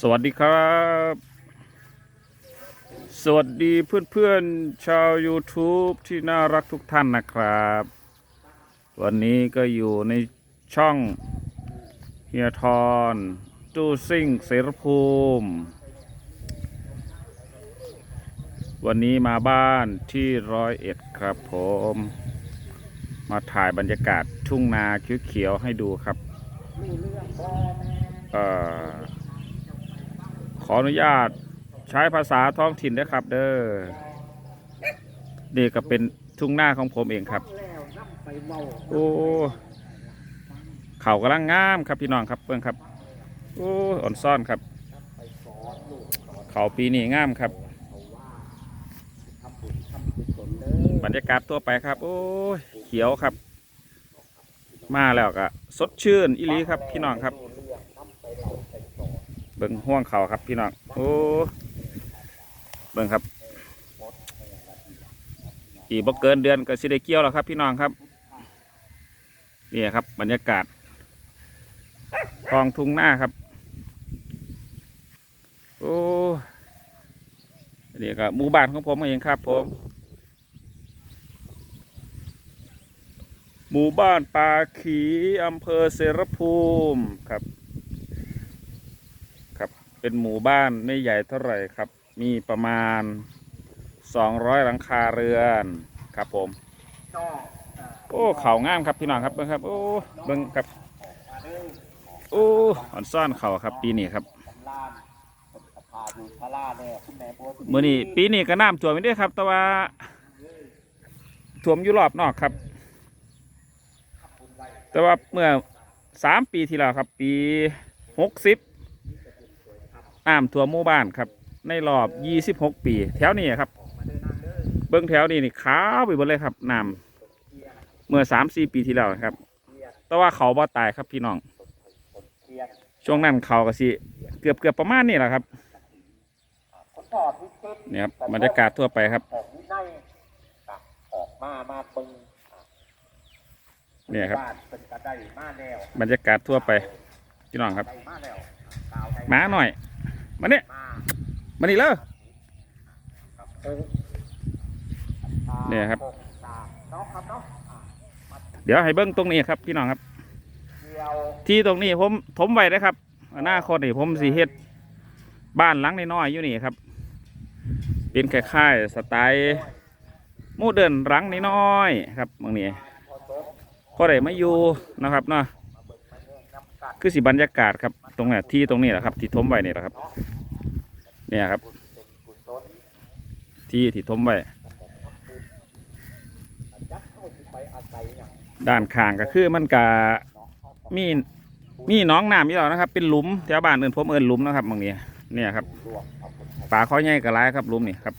สวัสดีครับ สวัสดีเพื่อนๆชาว YouTube ที่น่ารักทุกท่านนะครับ วันนี้ก็อยู่ในช่องเฮียทอนตู้ซิ่งเสรภูมิ วันนี้มาบ้านที่ร้อยเอ็ดครับผม มาถ่ายบรรยากาศทุ่งนาเขียวๆให้ดูครับ ขออนุญาตใช้ภาษาท้องถิ่นนะครับ เด้อนี่ก็เป็นทุ่งหน้าของผมเองครับ โอ้เขากำลังงามครับพี่น้องครับเพื่อนครับ โอ้อ่อนซ่อนครับ เขาปีนี้งามครับ บรรยากาศตัวไปครับ โอ้เขียวครับ มาแล้วก็สดชื่นอีหลีครับพี่น้องครับ เบิ่งห่วงเขาครับพี่น้องโอ้เบิ่งครับ อีกบ่เกินเดือนก็สิได้เกี่ยวแล้วครับพี่น้องครับนี่ครับบรรยากาศคลองทุ่งหน้าครับ โอ้นี่ก็หมู่บ้านของผมเองครับผม หมู่บ้านปาขีอำเภอเสรภูมิครับ ครับ เป็นหมู่บ้านไม่ใหญ่เท่าไหร่ครับ มีประมาณ 200 หลังคาเรือนครับผม โอ้เขางามครับพี่น้องครับเบิ้งครับ โอ้เบิ้งครับ โอ้อ่อนซ่อนเขาครับ ปีนี้ครับเมื่อนี้ปีนี้ก็น้ำท่วมไม่ได้ครับ แต่ว่าท่วมอยู่รอบนอกครับ แต่ว่าเมื่อสามปีที่แล้วครับ ปีหกสิบน้ำท่วมหมู่บ้านครับ ในรอบยี่สิบหกปี แถวนี้ครับ เบิ้องแถวนี้นี่ขาวไปหมดเลยครับน้ำเมื่อสามสี่ปีที่แล้วครับ แต่ว่าเขาบ่ตายครับพี่น้อง ช่วงนั้นเขาก็สิเกือบเกือบประมาณนี้แหละครับเนี่ยครับบรรยากาศทั่วไปครับออกมามาเบิง เนี่ยครับบ้านเป็นกระไดมาแล้วบรรยากาศทั่วไปพี่น้องครับไดมาแล้วกาวไดมาหน่อย มาเนี่ยมามานี่เลย กับโอ้เนี่ยครับโป่งตาเนาะครับเนาะอ่ามาเดี๋ยวให้เบิ้งตรงนี้ครับ พี่น้องครับเดียวที่ตรงนี้ผมถมไว้นะครับอนาคตนี่ผมสิเฮ็ดบ้านหลังน้อยๆอยู่นี่ครับ เป็นคล้ายๆสไตล์โมเดิร์นหลังน้อยๆครับบางนี้ พอได้มาอยู่นะครับเนาะคือสิบรรยากาศครับตรงนี้ที่ตรงนี้แหละครับ ที่ถมไว้นี่แหละครับ เนี่ยครับ ที่ที่ถมไว้จักเข้าสิไปอยด่างด้านข้างก็คือมันกะมีมีน้องน้ำอยู่แล้วนะครับ เป็นหลุมแถวบ้านเอื่นผมเอินหลุมนะครับบางนี้เนี่ยครับรวมเอาใหญ่กระไรครับหลุมนี่ครับ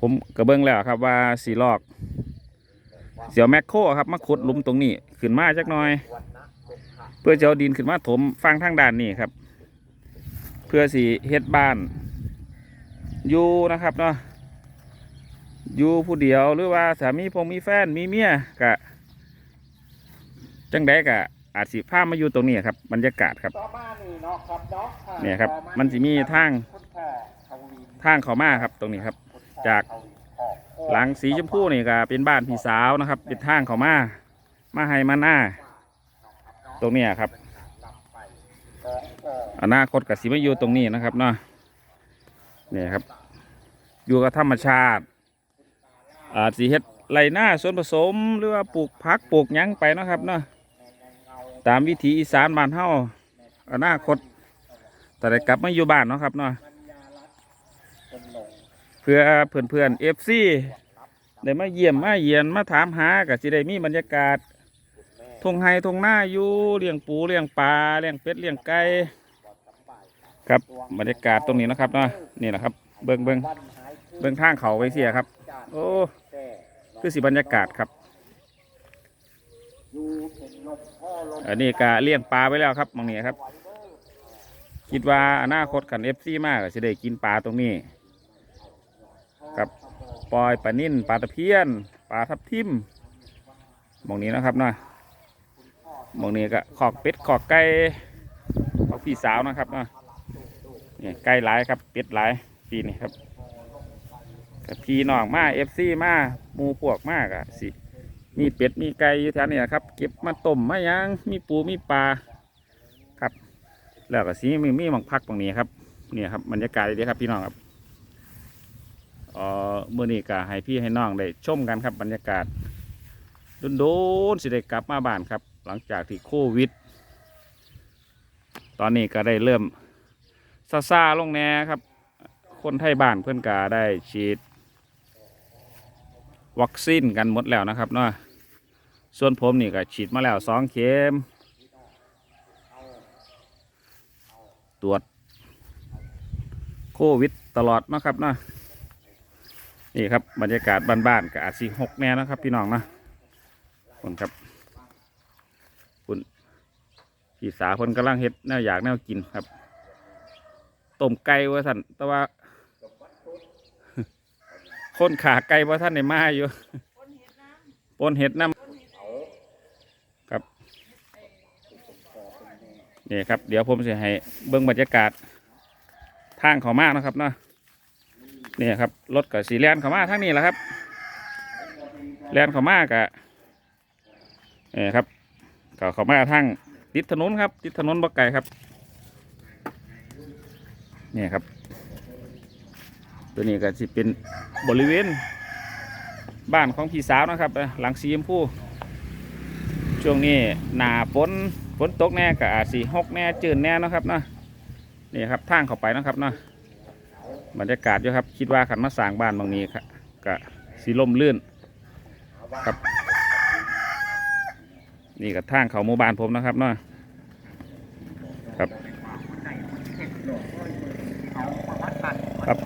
ผมกระเบื้องแล้วครับว่าสีลอก เสียวแมคโครครับมาขุดหลุมตรงนี้ ขึ้นมาจักหน่อยวันนะลงค่ะเพื่อจะเอาดินขึ้นมาถมฟังทางด้านนี้ครับ เพื่อสีเฮ็ดบ้านอยู่นะครับเนาะอยู่ผู้เดียวหรือว่าสามีพงมีแฟนมีเมียกะจังไดกะอาจสิพามาอยู่ตรงนี้ครับบรรยากาศครับต่อมานี่เนาะครับเนาะอ่าเนี่ยครับต่อมันสิมีทางคุณพ่อทวีทางเขามาครับตรงนี้ครับคุณพ่อจากทวีพ่อพ่อ หลังสีชมพูนี่ก็เป็นบ้านพี่สาวนะครับ เป็นทางเขามา มาให้มาหน้า ตรงเนี้ยครับรับไปของพ่ออนาคตกับสิมาอยู่ตรงนี้นะครับเนาะเนี่ยครับ อยู่กับธรรมชาติอาจสีเฮ็ดไรหน้าส่วนผสมหรือว่าปลูกผักปลูกหยังไปเนาะครับเนาะตามวิถีอีสานบ้านเฮาอนาคตแต่ได้กลับมาอยู่บ้านเนาะครับเนาะเป็นหลง เพื่อเพื่อนเพื่อนเอฟซีได้มาเยี่ยมมาเยียนมาถามหากับสิได้มีบรรยากาศทงไฮทงหน้าอยู่เลี้ยงปูเลี้ยงปลาเลี้ยงเป็ดเลี้ยงไก่ครับบรรยากาศตรงนี้นะครับเนาะนี่แหละครับ เบิ้งเบิ้งเบิ้งทางเขาไว้เสียครับ โอ้คือสิบรรยากาศครับอันนี้ก็เลี้ยงปลาไว้แล้วครับมองนี้ครับ คิดว่าอนาคตกันเอฟซีมากก็จะได้กินปลาตรงนี้ ปล่อยปลานิ่นปลาตะเพียนปลาทับทิมมองนี้นะครับเนาะมองนี้ก็ขอกเป็ดขอกไก่ของพี่สาวนะครับเนาะเนี่ยไก่หลายครับเป็ดหลายปีนี้ครับกับพี่น้องมาเอฟซีมามูพวกมากอะสิมีเป็ดมีไก่อยู่แถวนี้ครับ เก็บมาต้มมายังมีปูมีปลาครับ แล้วก็สีมีมีมังพักตรงนี้ครับเนี่ยครับบรรยากาศดีครับพี่น้องครับ อ่อมื่อนี้ก็ให้พี่ให้น้องได้ชมกันครับบรรยากาศโดนๆสิได้กลับมาบ้านครับ หลังจากที่โควิด ตอนนี้ก็ได้เริ่มซาซาลงแน่ครับ คนไทยบ้านเพื่อนกาได้ฉีด วัคซีนกันหมดแล้วนะครับเนาะส่วนผมนี่ก็ฉีดมาแล้วสองเข็มตรวจโควิดตลอดนะครับเนาะ นี่ครับบรรยากาศบ้านๆกับอาจสีหกแน่นะครับ พี่น้องนะคนครับ คุณพี่สาวคนกำลังเฮ็ดแนวอยากแนวกินครับต้มไก่ว่าสันแต่ว่าคนขาไก่ว่าท่านในมาอยู่ปนเห็ดน้ำครับนี่ครับ เดี๋ยวผมจะให้เบิ้งบรรยากาศทางเขามากนะครับเนาะ นี่ครับรถกับสีแลนเขามาทางนี้แหละครับแลนเขามากะนี่ครับเขาเขามาทางติดถนนครับติดถนนบักไก่ครับนี่ครับ ตัวนี้ก็จะเป็นบริเวณ บ้านของพี่สาวนะครับ หลังสีชมพูช่วงนี้หนาฝนฝนตกแน่ก็อาจสีหกแน่จืดแน่นะครับเนาะนี่ครับทางเข้าไปนะครับเนาะ บรรยากาศอยู่ครับ คิดว่าขันมาสร้างบ้านบางนี้ครับก็สีลมลื่นครับ นี่กับทางเขาหมู่บ้านผมนะครับเนาะครับครับ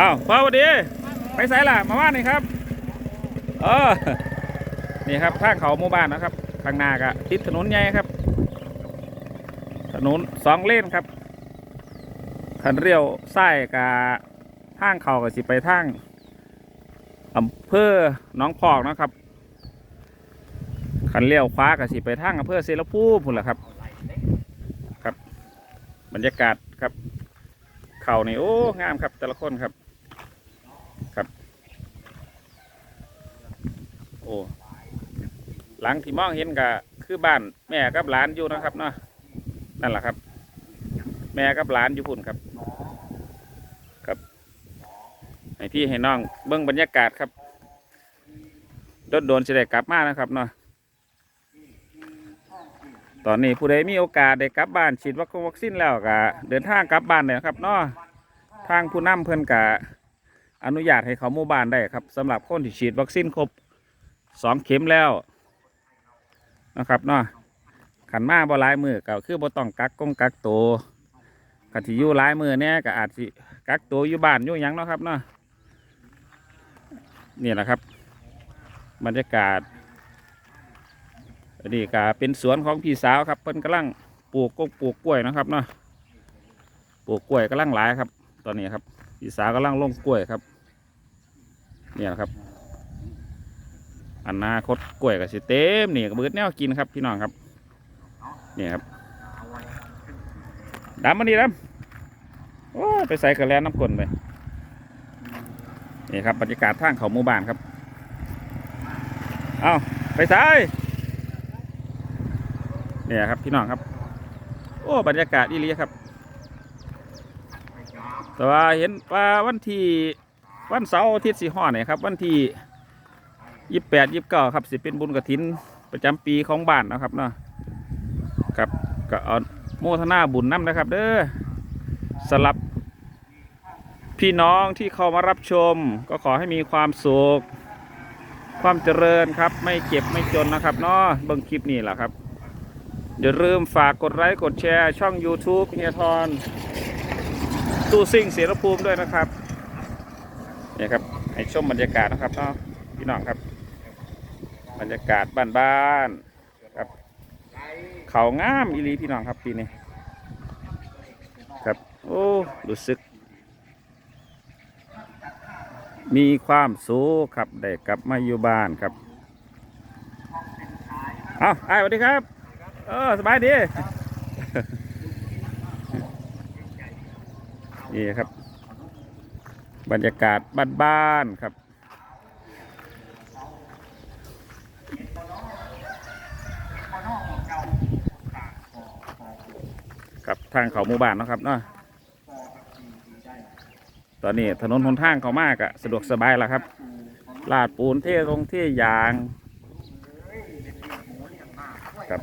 อ้าวพ่อสวัสดี ไปไสล่ะ มาว่านี่ครับเออนี่ครับทางเขาหมู่บ้านนะครับข้างหน้าก็ติดถนนใหญ่ครับ ถนนสองเลนครับ ขันเรียวไส้กับทางเขาก็สิไปทางอำเภอหน้องพอกนะครับขันเลี้ยวขวาก็สิไปทางอำเภอเซรภูมิพุ่นแหละครับ ครับ บรรยากาศครับเขานี่โอ้งามครับแต่ละคนครับครับ โอ้หลังที่มองเห็นก็คือบ้านแม่กับหลานอยู่นะครับเนาะนั่นแหละครับ แม่กับหลานอยู่พุ่นครับ ให้ พี่ให้น้องเบิ้องบรรยากาศครับโดนโดนๆสิได้กลับมานะครับเนาะตอนนี้ผู้ใดมีโอกาสได้กลับบ้านฉีดวัคซีนแล้วก็เดินทางกลับบ้านเลยครับเนาะทางผู้นำเพิ่นกะอนุญาตให้เขาหมู่บ้านได้ครับสำหรับคนที่ฉีดวัคซีนครบสองเข็มแล้วนะครับเนาะขันมาบ่ลายมือก็คือบ่ต้องกักกงกักตัวกที่อยู่ลายมือเนี่ยก็อาจสิกักตัวอยู่บ้านอยู่ยังเนาะครับเนาะ นี่แหละครับ บรรยากาศนนี้ก็เป็นสวนของพี่สาวครับเพิ่นกำลังปลูกกงปลูกกล้วยนะครับเนาะปลูกกล้วยกำลังหลายครับ ตอนนี้ครับ พี่สาวกำลังลงกล้วยครับเนี่ยครับอนาคตกล้วยกับสิเต็มนี่กระเบิดแนวกินครับพี่น้องครับนี่ครับดำมันดีดำโอ้ไปใส่กระแลน้ำกลนไป นี่ครับบรรยากาศทางเขาหมู่บ้านครับ เอาไปใส่เนี่ยครับพี่น้องครับ โอ้บรรยากาศดีเลยครับ แต่ว่าเห็นว่าวันที่วันเสาร์อาทิตย์สีห้อเนี่ยครับ วันที่ยี่แปดยี่เก้าครับสิเป็นบุญกระถิน ประจำปีของบ้านนะครับเนาะครับก็เอาโมทนาบุญน้ำนะครับ เด้อสำหรับ พี่น้องที่เข้ามารับชม ก็ขอให้มีความสุข ความเจริญครับ ไม่เจ็บไม่จนนะครับเนาะเบิ่งคลิปนี้แหละครับอย่าลืมฝากกดไลค์กดแชร์ช่อง YouTube เฮียทอนตู้ซิ่งเสียรภูมิด้วยนะครับเนี่ยครับให้ชมบรรยากาศนะครับเนาะพี่น้องครับ บรรยากาศบ้านๆครับ เขางามอีลีพี่น้องครับปีนี้ครับ โอ้รู้สึก มีความสุขครับได้กลับมาอยู่บ้านครับเอาไอ้สวัสดีครับ เออสบายดี นี่ครับ บรรยากาศบ้านๆครับครับทางเขาหมู่บ้านนะครับเนาะ อนนี้ถนนหนทางเขามากอะสะดวกสบายแล้วครับ ลาดปูนเทลงเทยางครับ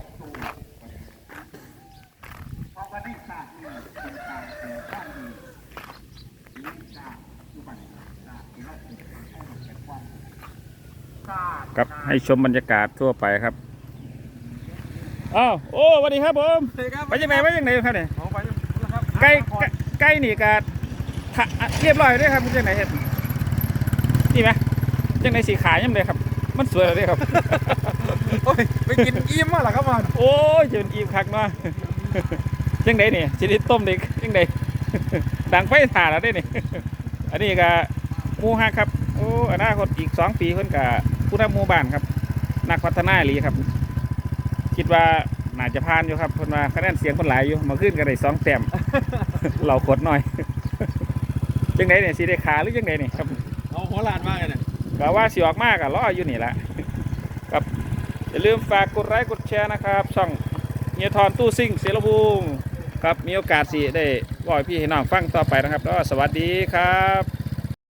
ครับให้ชมบรรยากาศทั่วไปครับอ้าวโอ้สวัสดีครับผมไปยังไงไปยังไงครับเนี่ยของไปนะครับใกล้ใกล้ใกล้นี่กะทะ เรียบร้อยเลยครับคุณจังไหนเห็ดนี่ไหมจังไหนสีขายยังเลยครับ มันสวยเลยครับโอ้ยไปกินอิ่มมาหรอครับมันโอ้ยจนอิ่มคักเนาะจังไดนี่ชนิดต้มเด็กจังไดดังไฟถ่านแล้วได้นี่อันนี้ก็หมูฮักครับโอ้อนาคตอีกสองปีเพิ่นกับผู้นำหมู่บ้านครับ นักพัฒนาอีหลีครับ คิดว่าน่าจะผ่านอยู่ครับเพิ่นว่าคะแนนเสียงคนหลายอยู่มาขึ้นกันได้สองแต้มเรากดหน่อย จังไดเนี่ยสิได้ขาหรือจังไดนี่ครับเอาหัวลานมากเลยเนี่ยก็ว่าสิออกมากอะรออยู่นี่แหละครับอย่าลืมฝากกดไลค์กดแชร์นะครับ ช่องเฮียทอนตู้ซิ่งเสรภูมิครับมีโอกาสสิได้บอกให้พี่ให้น้องฟังต่อไปนะครับก็สวัสดีครับ